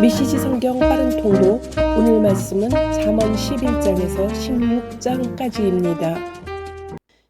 미시지 성경 빠른 통로 오늘 말씀은 잠언 11장에서 16장까지입니다.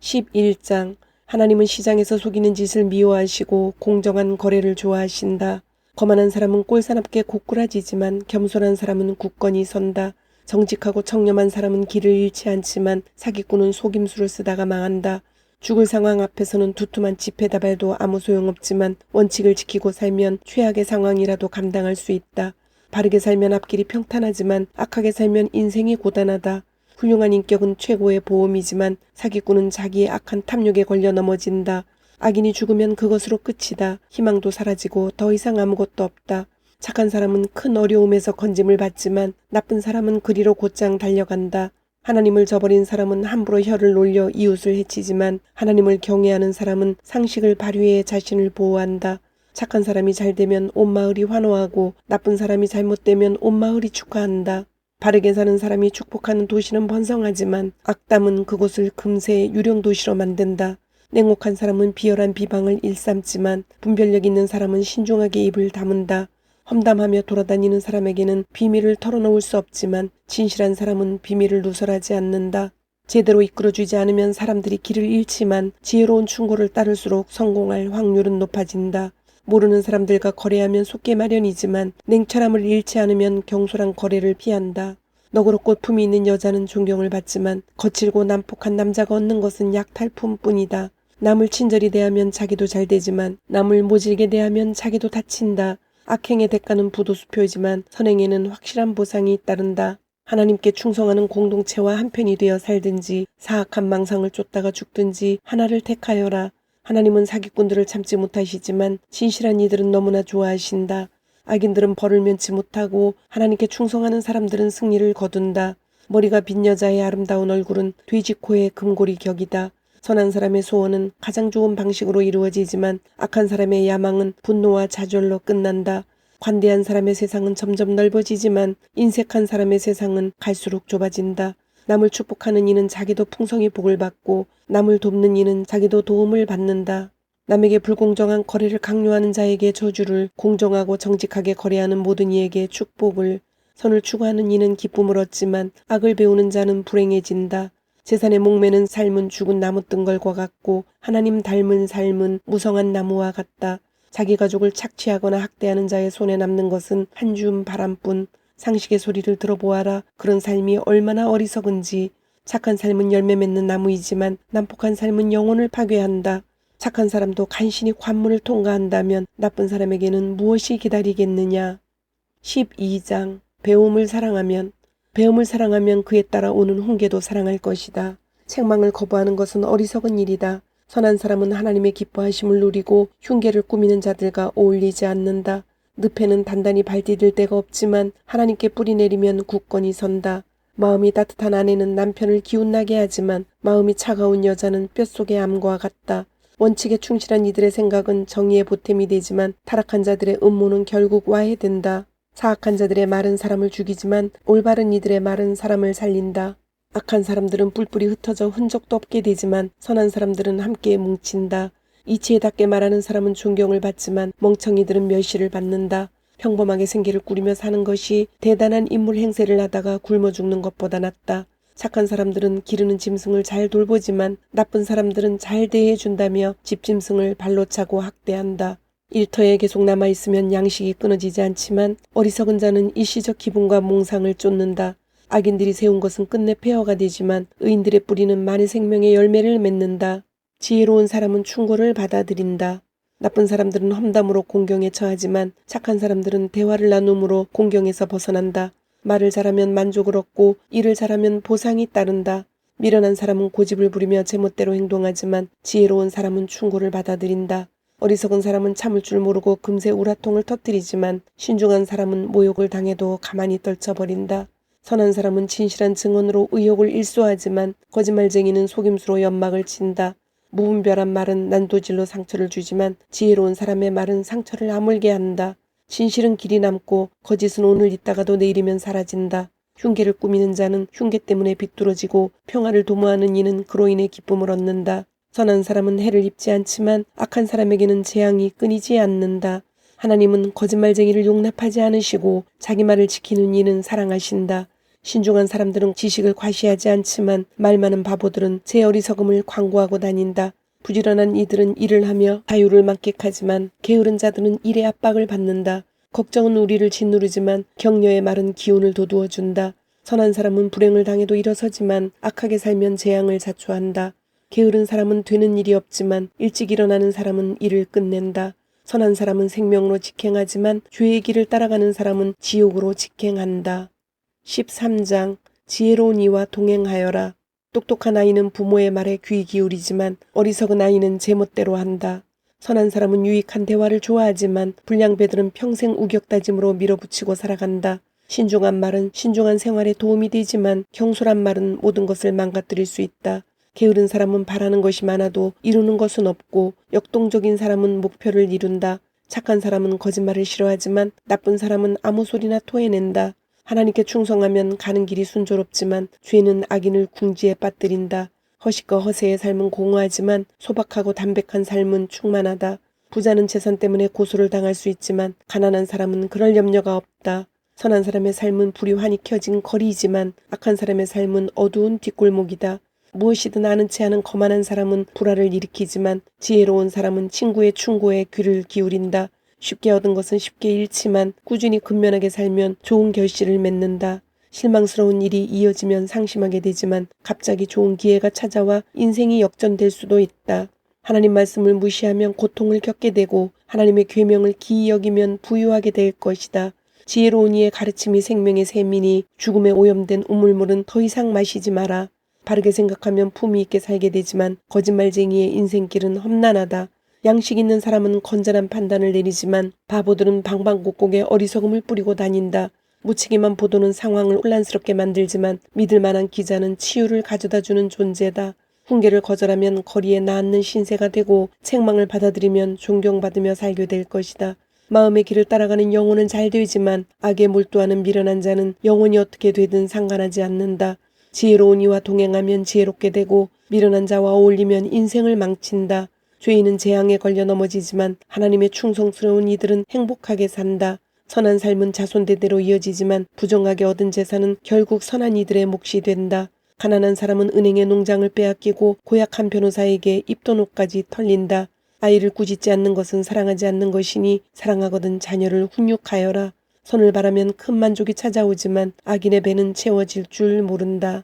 11장 하나님은 시장에서 속이는 짓을 미워하시고 공정한 거래를 좋아하신다. 거만한 사람은 꼴사납게 고꾸라지지만 겸손한 사람은 굳건히 선다. 정직하고 청렴한 사람은 길을 잃지 않지만 사기꾼은 속임수를 쓰다가 망한다. 죽을 상황 앞에서는 두툼한 지폐다발도 아무 소용없지만 원칙을 지키고 살면 최악의 상황이라도 감당할 수 있다. 바르게 살면 앞길이 평탄하지만 악하게 살면 인생이 고단하다. 훌륭한 인격은 최고의 보험이지만 사기꾼은 자기의 악한 탐욕에 걸려 넘어진다. 악인이 죽으면 그것으로 끝이다. 희망도 사라지고 더 이상 아무것도 없다. 착한 사람은 큰 어려움에서 건짐을 받지만 나쁜 사람은 그리로 곧장 달려간다. 하나님을 저버린 사람은 함부로 혀를 놀려 이웃을 해치지만 하나님을 경외하는 사람은 상식을 발휘해 자신을 보호한다. 착한 사람이 잘 되면 온 마을이 환호하고 나쁜 사람이 잘못되면 온 마을이 축하한다. 바르게 사는 사람이 축복하는 도시는 번성하지만 악담은 그곳을 금세 유령 도시로 만든다. 냉혹한 사람은 비열한 비방을 일삼지만 분별력 있는 사람은 신중하게 입을 다문다. 험담하며 돌아다니는 사람에게는 비밀을 털어놓을 수 없지만 진실한 사람은 비밀을 누설하지 않는다. 제대로 이끌어주지 않으면 사람들이 길을 잃지만 지혜로운 충고를 따를수록 성공할 확률은 높아진다. 모르는 사람들과 거래하면 속게 마련이지만 냉철함을 잃지 않으면 경솔한 거래를 피한다. 너그러 꽃품이 있는 여자는 존경을 받지만 거칠고 난폭한 남자가 얻는 것은 약탈품뿐이다. 남을 친절히 대하면 자기도 잘 되지만 남을 모질게 대하면 자기도 다친다. 악행의 대가는 부도수표이지만 선행에는 확실한 보상이 따른다. 하나님께 충성하는 공동체와 한편이 되어 살든지 사악한 망상을 쫓다가 죽든지 하나를 택하여라. 하나님은 사기꾼들을 참지 못하시지만 진실한 이들은 너무나 좋아하신다. 악인들은 벌을 면치 못하고 하나님께 충성하는 사람들은 승리를 거둔다. 머리가 빈 여자의 아름다운 얼굴은 돼지 코의 금고리 격이다. 선한 사람의 소원은 가장 좋은 방식으로 이루어지지만 악한 사람의 야망은 분노와 좌절로 끝난다. 관대한 사람의 세상은 점점 넓어지지만 인색한 사람의 세상은 갈수록 좁아진다. 남을 축복하는 이는 자기도 풍성히 복을 받고 남을 돕는 이는 자기도 도움을 받는다. 남에게 불공정한 거래를 강요하는 자에게 저주를 공정하고 정직하게 거래하는 모든 이에게 축복을 선을 추구하는 이는 기쁨을 얻지만 악을 배우는 자는 불행해진다. 재산의 목매는 삶은 죽은 나무 뜬걸과 같고 하나님 닮은 삶은 무성한 나무와 같다. 자기 가족을 착취하거나 학대하는 자의 손에 남는 것은 한 줌 바람뿐 상식의 소리를 들어보아라. 그런 삶이 얼마나 어리석은지. 착한 삶은 열매 맺는 나무이지만 난폭한 삶은 영혼을 파괴한다. 착한 사람도 간신히 관문을 통과한다면 나쁜 사람에게는 무엇이 기다리겠느냐. 12장 배움을 사랑하면 배움을 사랑하면 그에 따라 오는 훈계도 사랑할 것이다. 책망을 거부하는 것은 어리석은 일이다. 선한 사람은 하나님의 기뻐하심을 누리고 흉계를 꾸미는 자들과 어울리지 않는다. 늪에는 단단히 발디딜 데가 없지만 하나님께 뿌리 내리면 굳건히 선다. 마음이 따뜻한 아내는 남편을 기운나게 하지만 마음이 차가운 여자는 뼛속의 암과 같다. 원칙에 충실한 이들의 생각은 정의의 보탬이 되지만 타락한 자들의 음모는 결국 와해된다. 사악한 자들의 말은 사람을 죽이지만 올바른 이들의 말은 사람을 살린다. 악한 사람들은 뿔뿔이 흩어져 흔적도 없게 되지만 선한 사람들은 함께 뭉친다. 이치에답게 말하는 사람은 존경을 받지만 멍청이들은 멸시를 받는다. 평범하게 생계를 꾸리며 사는 것이 대단한 인물 행세를 하다가 굶어 죽는 것보다 낫다. 착한 사람들은 기르는 짐승을 잘 돌보지만 나쁜 사람들은 잘 대해준다며 집짐승을 발로 차고 학대한다. 일터에 계속 남아있으면 양식이 끊어지지 않지만 어리석은 자는 일시적 기분과 몽상을 쫓는다. 악인들이 세운 것은 끝내 폐허가 되지만 의인들의 뿌리는 많은 생명의 열매를 맺는다. 지혜로운 사람은 충고를 받아들인다. 나쁜 사람들은 험담으로 공경에 처하지만 착한 사람들은 대화를 나눔으로 공경에서 벗어난다. 말을 잘하면 만족을 얻고 일을 잘하면 보상이 따른다. 미련한 사람은 고집을 부리며 제멋대로 행동하지만 지혜로운 사람은 충고를 받아들인다. 어리석은 사람은 참을 줄 모르고 금세 우라통을 터뜨리지만 신중한 사람은 모욕을 당해도 가만히 떨쳐버린다. 선한 사람은 진실한 증언으로 의욕을 일소하지만 거짓말쟁이는 속임수로 연막을 친다. 무분별한 말은 난도질로 상처를 주지만 지혜로운 사람의 말은 상처를 아물게 한다. 진실은 길이 남고 거짓은 오늘 있다가도 내일이면 사라진다. 흉계를 꾸미는 자는 흉계 때문에 비뚤어지고 평화를 도모하는 이는 그로 인해 기쁨을 얻는다. 선한 사람은 해를 입지 않지만 악한 사람에게는 재앙이 끊이지 않는다. 하나님은 거짓말쟁이를 용납하지 않으시고 자기 말을 지키는 이는 사랑하신다. 신중한 사람들은 지식을 과시하지 않지만 말 많은 바보들은 제 어리석음을 광고하고 다닌다. 부지런한 이들은 일을 하며 자유를 만끽하지만 게으른 자들은 일의 압박을 받는다. 걱정은 우리를 짓누르지만 격려의 말은 기운을 돋우어 준다. 선한 사람은 불행을 당해도 일어서지만 악하게 살면 재앙을 자초한다. 게으른 사람은 되는 일이 없지만 일찍 일어나는 사람은 일을 끝낸다. 선한 사람은 생명으로 직행하지만 죄의 길을 따라가는 사람은 지옥으로 직행한다. 13장 지혜로운 이와 동행하여라. 똑똑한 아이는 부모의 말에 귀 기울이지만 어리석은 아이는 제멋대로 한다. 선한 사람은 유익한 대화를 좋아하지만 불량배들은 평생 우격다짐으로 밀어붙이고 살아간다. 신중한 말은 신중한 생활에 도움이 되지만 경솔한 말은 모든 것을 망가뜨릴 수 있다. 게으른 사람은 바라는 것이 많아도 이루는 것은 없고 역동적인 사람은 목표를 이룬다. 착한 사람은 거짓말을 싫어하지만 나쁜 사람은 아무 소리나 토해낸다. 하나님께 충성하면 가는 길이 순조롭지만 죄는 악인을 궁지에 빠뜨린다. 허식과 허세의 삶은 공허하지만 소박하고 담백한 삶은 충만하다. 부자는 재산 때문에 고소를 당할 수 있지만 가난한 사람은 그럴 염려가 없다. 선한 사람의 삶은 불이 환히 켜진 거리이지만 악한 사람의 삶은 어두운 뒷골목이다. 무엇이든 아는 채 하는 거만한 사람은 불화를 일으키지만 지혜로운 사람은 친구의 충고에 귀를 기울인다. 쉽게 얻은 것은 쉽게 잃지만 꾸준히 근면하게 살면 좋은 결실을 맺는다. 실망스러운 일이 이어지면 상심하게 되지만 갑자기 좋은 기회가 찾아와 인생이 역전될 수도 있다. 하나님 말씀을 무시하면 고통을 겪게 되고 하나님의 계명을 기이 여기면 부유하게 될 것이다. 지혜로운 이의 가르침이 생명의 샘이니 죽음에 오염된 우물물은 더 이상 마시지 마라. 바르게 생각하면 품위 있게 살게 되지만 거짓말쟁이의 인생길은 험난하다. 양식 있는 사람은 건전한 판단을 내리지만 바보들은 방방곡곡에 어리석음을 뿌리고 다닌다. 무치기만 보도는 상황을 혼란스럽게 만들지만 믿을 만한 기자는 치유를 가져다 주는 존재다. 훈계를 거절하면 거리에 나앉는 신세가 되고 책망을 받아들이면 존경받으며 살게 될 것이다. 마음의 길을 따라가는 영혼은 잘 되지만 악에 몰두하는 미련한 자는 영혼이 어떻게 되든 상관하지 않는다. 지혜로운 이와 동행하면 지혜롭게 되고 미련한 자와 어울리면 인생을 망친다. 죄인은 재앙에 걸려 넘어지지만 하나님의 충성스러운 이들은 행복하게 산다. 선한 삶은 자손대대로 이어지지만 부정하게 얻은 재산은 결국 선한 이들의 몫이 된다. 가난한 사람은 은행의 농장을 빼앗기고 고약한 변호사에게 입도노까지 털린다. 아이를 꾸짖지 않는 것은 사랑하지 않는 것이니 사랑하거든 자녀를 훈육하여라. 선을 바라면 큰 만족이 찾아오지만 악인의 배는 채워질 줄 모른다.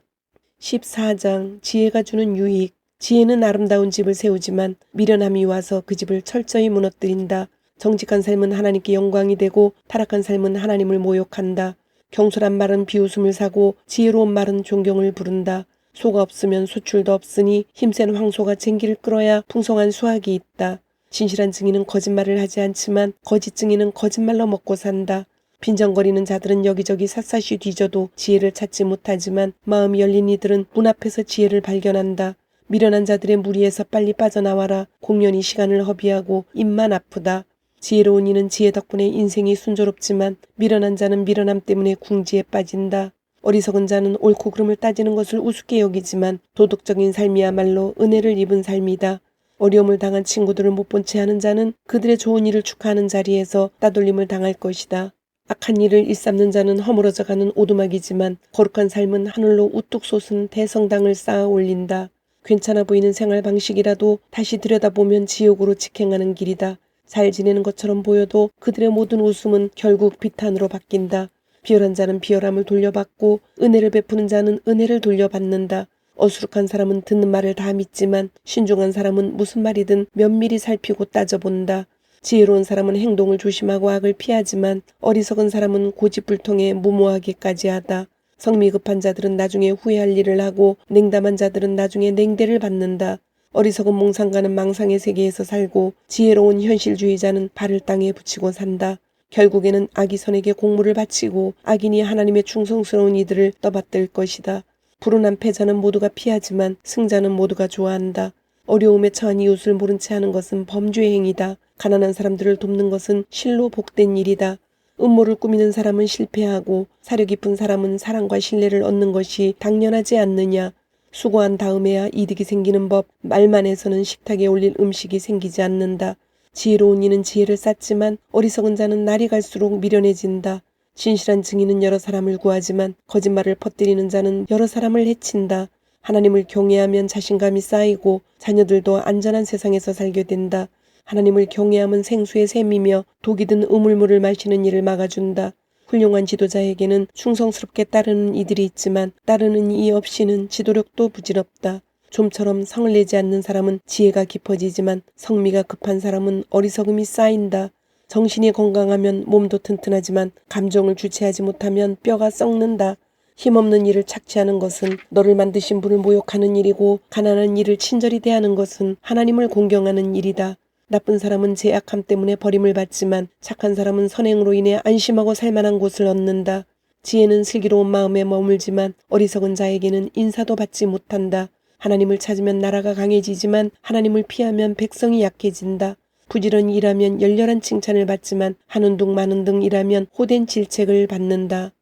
14장 지혜가 주는 유익 지혜는 아름다운 집을 세우지만 미련함이 와서 그 집을 철저히 무너뜨린다. 정직한 삶은 하나님께 영광이 되고 타락한 삶은 하나님을 모욕한다. 경솔한 말은 비웃음을 사고 지혜로운 말은 존경을 부른다. 소가 없으면 소출도 없으니 힘센 황소가 쟁기를 끌어야 풍성한 수확이 있다. 진실한 증인은 거짓말을 하지 않지만 거짓 증인은 거짓말로 먹고 산다. 빈정거리는 자들은 여기저기 샅샅이 뒤져도 지혜를 찾지 못하지만 마음이 열린 이들은 문 앞에서 지혜를 발견한다. 미련한 자들의 무리에서 빨리 빠져나와라. 공연히 시간을 허비하고 입만 아프다. 지혜로운 이는 지혜 덕분에 인생이 순조롭지만 미련한 자는 미련함 때문에 궁지에 빠진다. 어리석은 자는 옳고 그름을 따지는 것을 우습게 여기지만 도덕적인 삶이야말로 은혜를 입은 삶이다. 어려움을 당한 친구들을 못 본 채 하는 자는 그들의 좋은 일을 축하하는 자리에서 따돌림을 당할 것이다. 악한 일을 일삼는 자는 허물어져 가는 오두막이지만 거룩한 삶은 하늘로 우뚝 솟은 대성당을 쌓아 올린다. 괜찮아 보이는 생활 방식이라도 다시 들여다보면 지옥으로 직행하는 길이다. 잘 지내는 것처럼 보여도 그들의 모든 웃음은 결국 비탄으로 바뀐다. 비열한 자는 비열함을 돌려받고 은혜를 베푸는 자는 은혜를 돌려받는다. 어수룩한 사람은 듣는 말을 다 믿지만 신중한 사람은 무슨 말이든 면밀히 살피고 따져본다. 지혜로운 사람은 행동을 조심하고 악을 피하지만 어리석은 사람은 고집불통에 무모하기까지 하다. 성미 급한 자들은 나중에 후회할 일을 하고 냉담한 자들은 나중에 냉대를 받는다. 어리석은 몽상가는 망상의 세계에서 살고 지혜로운 현실주의자는 발을 땅에 붙이고 산다. 결국에는 악이 선에게 공물을 바치고 악인이 하나님의 충성스러운 이들을 떠받들 것이다. 불운한 패자는 모두가 피하지만 승자는 모두가 좋아한다. 어려움에 처한 이웃을 모른 채 하는 것은 범죄 행위다. 가난한 사람들을 돕는 것은 실로 복된 일이다. 음모를 꾸미는 사람은 실패하고 사려 깊은 사람은 사랑과 신뢰를 얻는 것이 당연하지 않느냐. 수고한 다음에야 이득이 생기는 법, 말만 해서는 식탁에 올릴 음식이 생기지 않는다. 지혜로운 이는 지혜를 쌓지만 어리석은 자는 날이 갈수록 미련해진다. 진실한 증인은 여러 사람을 구하지만 거짓말을 퍼뜨리는 자는 여러 사람을 해친다. 하나님을 경외하면 자신감이 쌓이고 자녀들도 안전한 세상에서 살게 된다. 하나님을 경외함은 생수의 샘이며 독이 든 우물물을 마시는 일을 막아준다. 훌륭한 지도자에게는 충성스럽게 따르는 이들이 있지만 따르는 이 없이는 지도력도 부질없다. 좀처럼 성을 내지 않는 사람은 지혜가 깊어지지만 성미가 급한 사람은 어리석음이 쌓인다. 정신이 건강하면 몸도 튼튼하지만 감정을 주체하지 못하면 뼈가 썩는다. 힘없는 일을 착취하는 것은 너를 만드신 분을 모욕하는 일이고 가난한 일을 친절히 대하는 것은 하나님을 공경하는 일이다. 나쁜 사람은 제약함 때문에 버림을 받지만 착한 사람은 선행으로 인해 안심하고 살만한 곳을 얻는다. 지혜는 슬기로운 마음에 머물지만 어리석은 자에게는 인사도 받지 못한다. 하나님을 찾으면 나라가 강해지지만 하나님을 피하면 백성이 약해진다. 부지런히 일하면 열렬한 칭찬을 받지만 하는 둥 마는 둥 일하면 호된 질책을 받는다.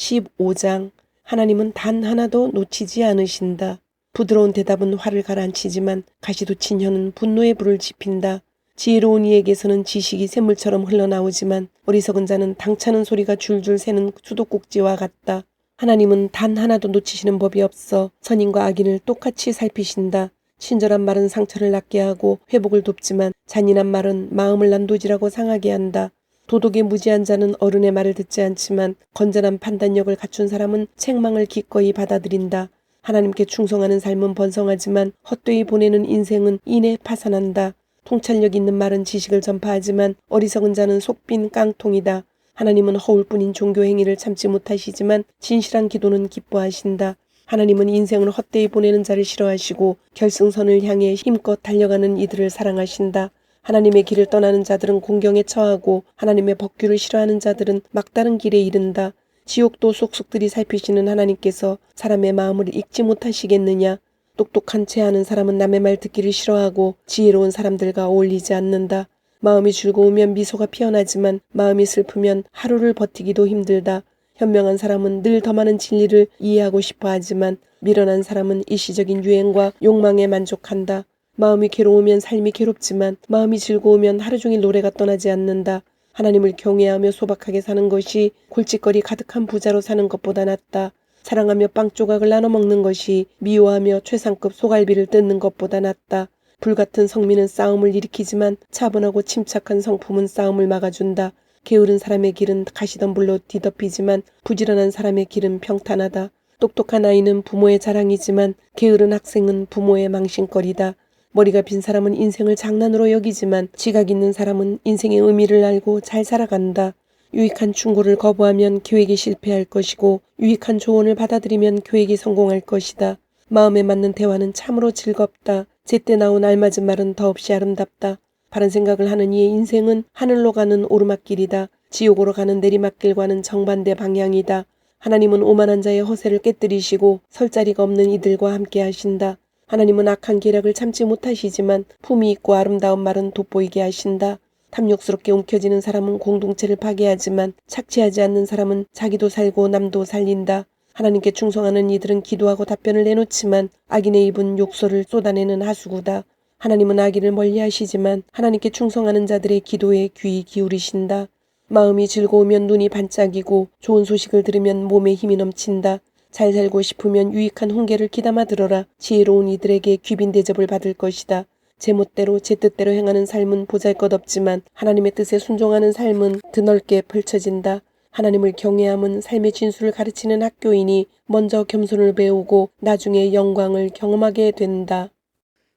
15장 하나님은 단 하나도 놓치지 않으신다. 부드러운 대답은 화를 가라앉히지만 가시돋친 혀는 분노의 불을 지핀다. 지혜로운 이에게서는 지식이 샘물처럼 흘러나오지만 어리석은 자는 당차는 소리가 줄줄 새는 수도꼭지와 같다. 하나님은 단 하나도 놓치시는 법이 없어 선인과 악인을 똑같이 살피신다. 친절한 말은 상처를 낫게 하고 회복을 돕지만 잔인한 말은 마음을 난도질하고 상하게 한다. 도덕에 무지한 자는 어른의 말을 듣지 않지만 건전한 판단력을 갖춘 사람은 책망을 기꺼이 받아들인다. 하나님께 충성하는 삶은 번성하지만 헛되이 보내는 인생은 이내 파산한다. 통찰력 있는 말은 지식을 전파하지만 어리석은 자는 속빈 깡통이다. 하나님은 허울뿐인 종교 행위를 참지 못하시지만 진실한 기도는 기뻐하신다. 하나님은 인생을 헛되이 보내는 자를 싫어하시고 결승선을 향해 힘껏 달려가는 이들을 사랑하신다. 하나님의 길을 떠나는 자들은 공경에 처하고 하나님의 법규를 싫어하는 자들은 막다른 길에 이른다. 지옥도 속속들이 살피시는 하나님께서 사람의 마음을 읽지 못하시겠느냐? 똑똑한 채 하는 사람은 남의 말 듣기를 싫어하고 지혜로운 사람들과 어울리지 않는다. 마음이 즐거우면 미소가 피어나지만 마음이 슬프면 하루를 버티기도 힘들다. 현명한 사람은 늘 더 많은 진리를 이해하고 싶어 하지만 미련한 사람은 일시적인 유행과 욕망에 만족한다. 마음이 괴로우면 삶이 괴롭지만 마음이 즐거우면 하루 종일 노래가 떠나지 않는다. 하나님을 경외하며 소박하게 사는 것이 골칫거리 가득한 부자로 사는 것보다 낫다. 사랑하며 빵 조각을 나눠 먹는 것이 미워하며 최상급 소갈비를 뜯는 것보다 낫다. 불같은 성민은 싸움을 일으키지만 차분하고 침착한 성품은 싸움을 막아준다. 게으른 사람의 길은 가시덤불로 뒤덮이지만 부지런한 사람의 길은 평탄하다. 똑똑한 아이는 부모의 자랑이지만 게으른 학생은 부모의 망신거리다. 머리가 빈 사람은 인생을 장난으로 여기지만 지각 있는 사람은 인생의 의미를 알고 잘 살아간다. 유익한 충고를 거부하면 계획이 실패할 것이고 유익한 조언을 받아들이면 계획이 성공할 것이다. 마음에 맞는 대화는 참으로 즐겁다. 제때 나온 알맞은 말은 더없이 아름답다. 바른 생각을 하는 이의 인생은 하늘로 가는 오르막길이다. 지옥으로 가는 내리막길과는 정반대 방향이다. 하나님은 오만한 자의 허세를 깨뜨리시고 설 자리가 없는 이들과 함께 하신다. 하나님은 악한 계략을 참지 못하시지만 품이 있고 아름다운 말은 돋보이게 하신다. 탐욕스럽게 움켜쥐는 사람은 공동체를 파괴하지만 착취하지 않는 사람은 자기도 살고 남도 살린다. 하나님께 충성하는 이들은 기도하고 답변을 내놓지만 악인의 입은 욕설을 쏟아내는 하수구다. 하나님은 악인을 멀리하시지만 하나님께 충성하는 자들의 기도에 귀 기울이신다. 마음이 즐거우면 눈이 반짝이고 좋은 소식을 들으면 몸에 힘이 넘친다. 잘 살고 싶으면 유익한 훈계를 기담아 들어라. 지혜로운 이들에게 귀빈 대접을 받을 것이다. 제멋대로 제 뜻대로 행하는 삶은 보잘것없지만 하나님의 뜻에 순종하는 삶은 드넓게 펼쳐진다. 하나님을 경외함은 삶의 진수를 가르치는 학교이니 먼저 겸손을 배우고 나중에 영광을 경험하게 된다.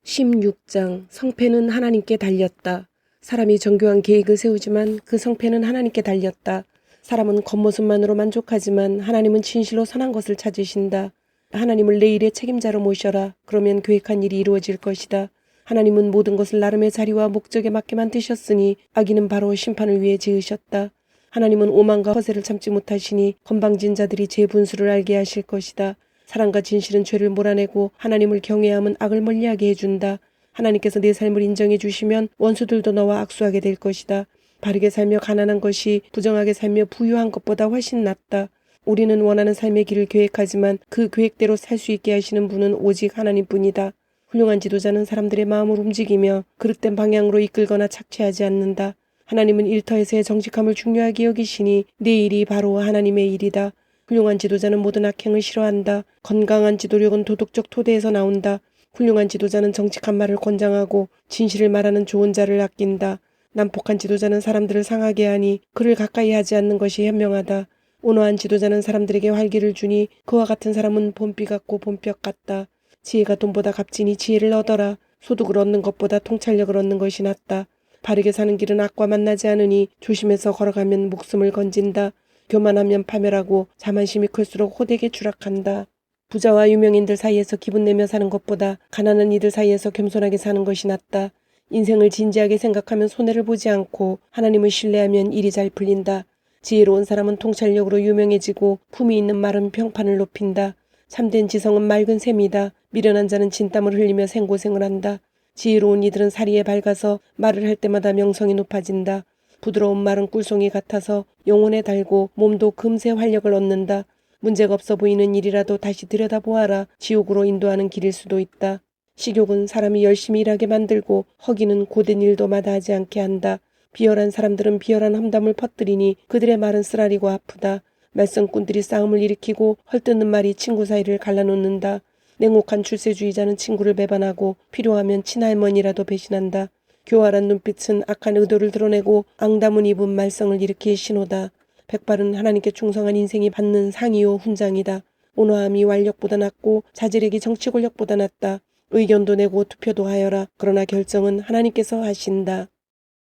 16장 성패는 하나님께 달렸다. 사람이 정교한 계획을 세우지만 그 성패는 하나님께 달렸다. 사람은 겉모습만으로 만족하지만 하나님은 진실로 선한 것을 찾으신다. 하나님을 내 일의 책임자로 모셔라. 그러면 계획한 일이 이루어질 것이다. 하나님은 모든 것을 나름의 자리와 목적에 맞게 만드셨으니 악인은 바로 심판을 위해 지으셨다. 하나님은 오만과 허세를 참지 못하시니 건방진 자들이 제 분수를 알게 하실 것이다. 사랑과 진실은 죄를 몰아내고 하나님을 경외함은 악을 멀리하게 해준다. 하나님께서 내 삶을 인정해 주시면 원수들도 너와 악수하게 될 것이다. 바르게 살며 가난한 것이 부정하게 살며 부유한 것보다 훨씬 낫다. 우리는 원하는 삶의 길을 계획하지만 그 계획대로 살 수 있게 하시는 분은 오직 하나님뿐이다. 훌륭한 지도자는 사람들의 마음을 움직이며 그릇된 방향으로 이끌거나 착취하지 않는다. 하나님은 일터에서의 정직함을 중요하게 여기시니 내 일이 바로 하나님의 일이다. 훌륭한 지도자는 모든 악행을 싫어한다. 건강한 지도력은 도덕적 토대에서 나온다. 훌륭한 지도자는 정직한 말을 권장하고 진실을 말하는 좋은 자를 아낀다. 난폭한 지도자는 사람들을 상하게 하니 그를 가까이 하지 않는 것이 현명하다. 온화한 지도자는 사람들에게 활기를 주니 그와 같은 사람은 봄비 같고 봄볕 같다. 지혜가 돈보다 값지니 지혜를 얻어라. 소득을 얻는 것보다 통찰력을 얻는 것이 낫다. 바르게 사는 길은 악과 만나지 않으니 조심해서 걸어가면 목숨을 건진다. 교만하면 파멸하고 자만심이 클수록 호되게 추락한다. 부자와 유명인들 사이에서 기분 내며 사는 것보다 가난한 이들 사이에서 겸손하게 사는 것이 낫다. 인생을 진지하게 생각하면 손해를 보지 않고 하나님을 신뢰하면 일이 잘 풀린다. 지혜로운 사람은 통찰력으로 유명해지고 품이 있는 말은 평판을 높인다. 참된 지성은 맑은 샘이다. 미련한 자는 진땀을 흘리며 생고생을 한다. 지혜로운 이들은 사리에 밝아서 말을 할 때마다 명성이 높아진다. 부드러운 말은 꿀송이 같아서 영혼에 달고 몸도 금세 활력을 얻는다. 문제가 없어 보이는 일이라도 다시 들여다보아라. 지옥으로 인도하는 길일 수도 있다. 식욕은 사람이 열심히 일하게 만들고 허기는 고된 일도 마다하지 않게 한다. 비열한 사람들은 비열한 험담을 퍼뜨리니 그들의 말은 쓰라리고 아프다. 말썽꾼들이 싸움을 일으키고 헐뜯는 말이 친구 사이를 갈라놓는다. 냉혹한 출세주의자는 친구를 배반하고 필요하면 친할머니라도 배신한다. 교활한 눈빛은 악한 의도를 드러내고 앙담은 입은 말썽을 일으킬 신호다. 백발은 하나님께 충성한 인생이 받는 상이요 훈장이다. 온화함이 완력보다 낫고 자질력이 정치 권력보다 낫다. 의견도 내고 투표도 하여라. 그러나 결정은 하나님께서 하신다.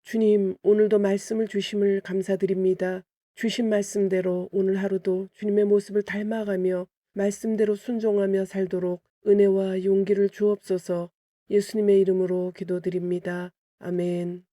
주님, 오늘도 말씀을 주심을 감사드립니다. 주신 말씀대로 오늘 하루도 주님의 모습을 닮아가며 말씀대로 순종하며 살도록 은혜와 용기를 주옵소서 예수님의 이름으로 기도드립니다. 아멘.